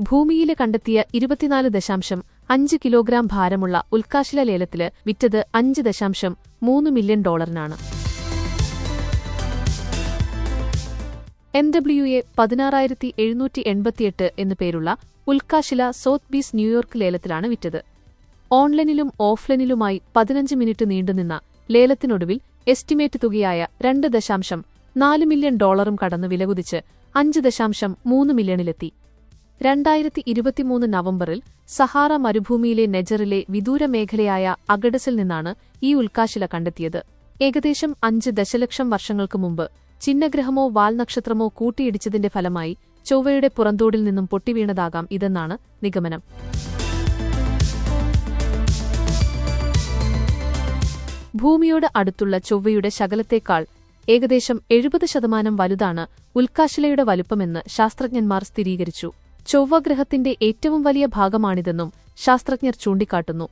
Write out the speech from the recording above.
ഭൂമിയിലെ കണ്ടെത്തിയ ഇരുപത്തിനാല് ദശാംശം അഞ്ച് കിലോഗ്രാം ഭാരമുള്ള ഉൽക്കാശില ലേലത്തിൽ വിറ്റത് അഞ്ച് ദശാംശം മൂന്ന് മില്യൺ ഡോളറിനാണ്. എം ഡബ്ല്യു എ പതിനാറായിരത്തി എഴുന്നൂറ്റി എൺപത്തിയെട്ട് എന്നു പേരുള്ള ഉൽക്കാശില സോത്ത് ബീസ് ന്യൂയോർക്ക് ലേലത്തിലാണ് വിറ്റത്. ഓൺലൈനിലും ഓഫ്ലൈനിലുമായി പതിനഞ്ച് മിനിറ്റ് നീണ്ടുനിന്ന ലേലത്തിനൊടുവിൽ എസ്റ്റിമേറ്റ് തുകയായ രണ്ട് ദശാംശം നാല് മില്യൺ ഡോളറും കടന്ന് വിലകുതിച്ച് അഞ്ച് ദശാംശം മൂന്ന് മില്യണിലെത്തി. രണ്ടായിരത്തി ഇരുപത്തിമൂന്ന് നവംബറിൽ സഹാറ മരുഭൂമിയിലെ നെജറിലെ വിദൂര മേഖലയായ അഗഡസിൽ നിന്നാണ് ഈ ഉൽക്കാശില കണ്ടെത്തിയത്. ഏകദേശം അഞ്ച് ദശലക്ഷം വർഷങ്ങൾക്ക് മുമ്പ് ചിഹ്നഗ്രഹമോ വാൽനക്ഷത്രമോ കൂട്ടിയിടിച്ചതിന്റെ ഫലമായി ചൊവ്വയുടെ പുറന്തോടിൽ നിന്നും പൊട്ടിവീണതാകാം ഇതെന്നാണ് നിഗമനം. ഭൂമിയോട് അടുത്തുള്ള ചൊവ്വയുടെ ശകലത്തേക്കാൾ ഏകദേശം എഴുപത് ശതമാനം വലുതാണ് ഉൽക്കാശിലയുടെ വലുപ്പമെന്ന് ശാസ്ത്രജ്ഞന്മാർ സ്ഥിരീകരിച്ചു. ചൊവ്വ ഗ്രഹത്തിന്റെ ഏറ്റവും വലിയ ഭാഗമാണിതെന്നും ശാസ്ത്രജ്ഞർ ചൂണ്ടിക്കാട്ടുന്നു